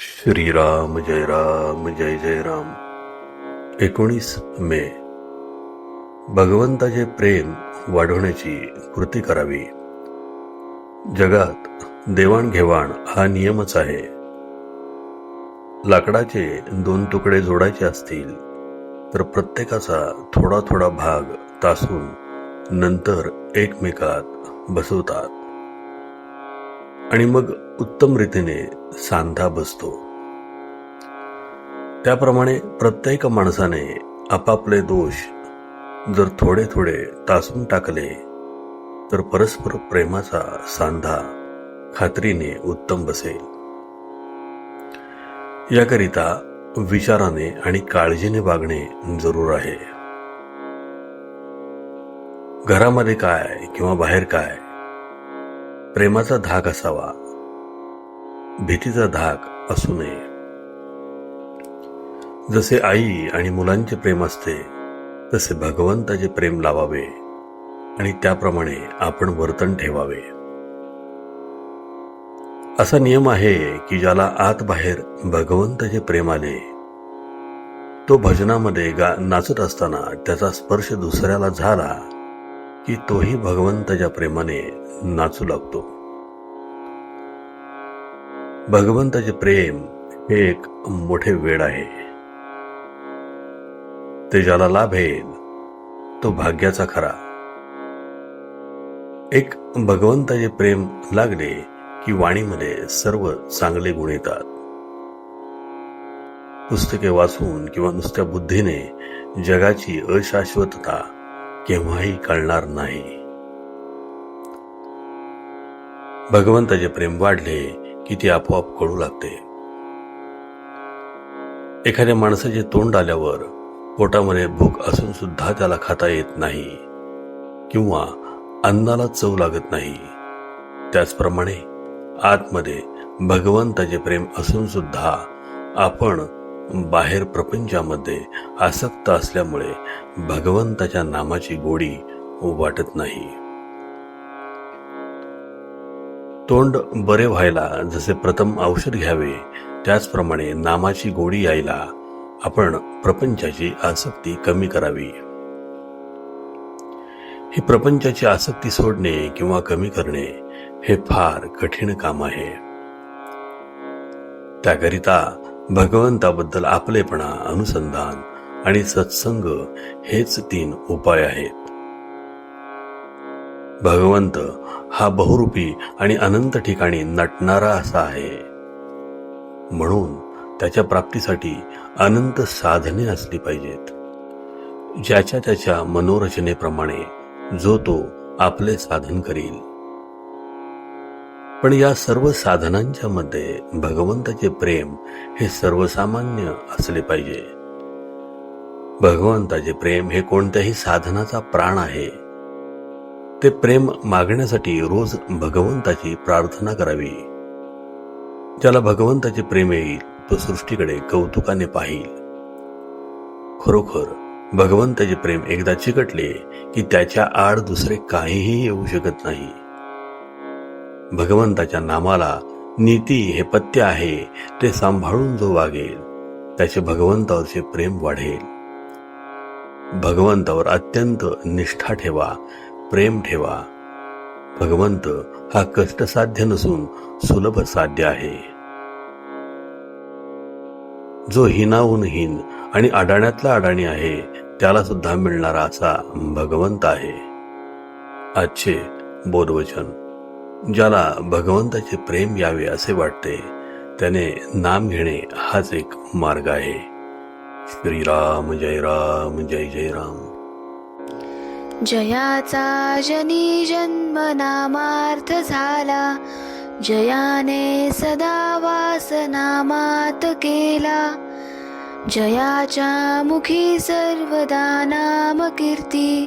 श्रीराम जय राम जय जय राम. एकोणीस मे. भगवंताचे प्रेम वाढवण्याची कृती करावी. जगात देवाणघेवाण हा नियमच आहे. लाकडाचे दोन तुकडे जोडायचे असतील तर प्रत्येकाचा थोडा थोडा भाग तासून नंतर एकमेकात बसवतात. आणि मग उत्तम रीतीने सांधा बसतो. त्याप्रमाणे प्रत्येक माणसाने आपापले दोष जर थोडे थोडे तासून टाकले तर परस्पर प्रेमाचा सांधा खात्रीने उत्तम बसेल. याकरिता विचाराने आणि काळजीने वागणे जरूर आहे. घरामध्ये काय किंवा बाहेर काय प्रेमाचा धाक असावा. भीतीचा धाक असू नये. जसे आई आणि मुलांचे प्रेम असते तसे भगवंताचे प्रेम लावावे आणि त्याप्रमाणे आपण वर्तन ठेवावे. असा नियम आहे की ज्याला आत बाहेर भगवंताचे प्रेम आले तो भजनामध्ये गा नाचत असताना त्याचा स्पर्श दुसऱ्याला झाला की तोही भगवंताच्या प्रेमाने नाचू लागतो. भगवंताचे प्रेम हे एक मोठे वेड आहे. ते ज्याला लाभेल तो भाग्याचा खरा. एक भगवंताचे प्रेम लागले की वाणीमध्ये सर्व चांगले गुण येतात. पुस्तके वाचून किंवा नुसत्या बुद्धीने जगाची अशाश्वतता केव्हाही कळणार नाही. भगवंताचे प्रेम वाढले की ती आपोआप कळू लागते. एखाद्या माणसाचे तोंड आल्यावर पोटामध्ये भूक असून सुद्धा त्याला खाता येत नाही किंवा अन्नाला चव लागत नाही. त्याचप्रमाणे आतमध्ये भगवंताचे प्रेम असून सुद्धा आपण बाहेर प्रपंचामध्ये आसक्त असल्यामुळे भगवंताच्या नामाची गोडी वाटत नाही. तोंड बरे व्हायला जसे प्रथम औषध घ्यावे त्याचप्रमाणे नामाची गोडी यायला आपण प्रपंचाची आसक्ती कमी करावी. ही प्रपंचाची आसक्ती सोडणे किंवा कमी करणे हे फार कठीण काम आहे. त्याकरिता भगवंताबद्दल आपलेपणा अनुसंधान आणि सत्संग हेच तीन उपाय आहेत. भगवंत हा बहुरूपी आणि अनंत ठिकाणी नटणारा असा आहे. म्हणून त्याच्या प्राप्तीसाठी अनंत साधने असली पाहिजेत. ज्याच्या त्याच्या मनोरचनेप्रमाणे जो तो आपले साधन करील. पण या सर्व साधनांच्या मध्ये भगवंताचे प्रेम हे सर्वसामान्य असले पाहिजे. भगवंताचे प्रेम हे कोणत्याही साधनाचा प्राण आहे. ते प्रेम मागण्यासाठी रोज भगवंताची प्रार्थना करावी. ज्याला भगवंताचे प्रेम येईल तो सृष्टीकडे कौतुकाने पाहिल. खरोखर भगवंताचे प्रेम एकदा चिकटले की त्याच्या आड दुसरे काहीही येऊ शकत नाही. भगवंताच्या नामाला नीती हे पत्य आहे ते सांभाळून जो वागेल त्याचे भगवंतावरचे प्रेम वाढेल. भगवंतावर अत्यंत निष्ठा ठेवा प्रेम ठेवा. भगवंत हा कष्टसाध्य नसून सुलभ साध्य आहे. जो हिनाहून हिन आणि अडाण्यातला अडाणी आहे त्याला सुद्धा मिळणारा असा भगवंत आहे. आजचे बोधवचन. ज्याला भगवंताचे प्रेम यावे असे वाटते त्याने नाम घेणे हाच एक मार्ग आहे. श्रीराम जय राम जय जय राम. जयाचा जनी जन्म नामार्थ झाला जयाने सदा वास नामात केला. जयाच्या मुखी सर्वदा नाम कीर्ती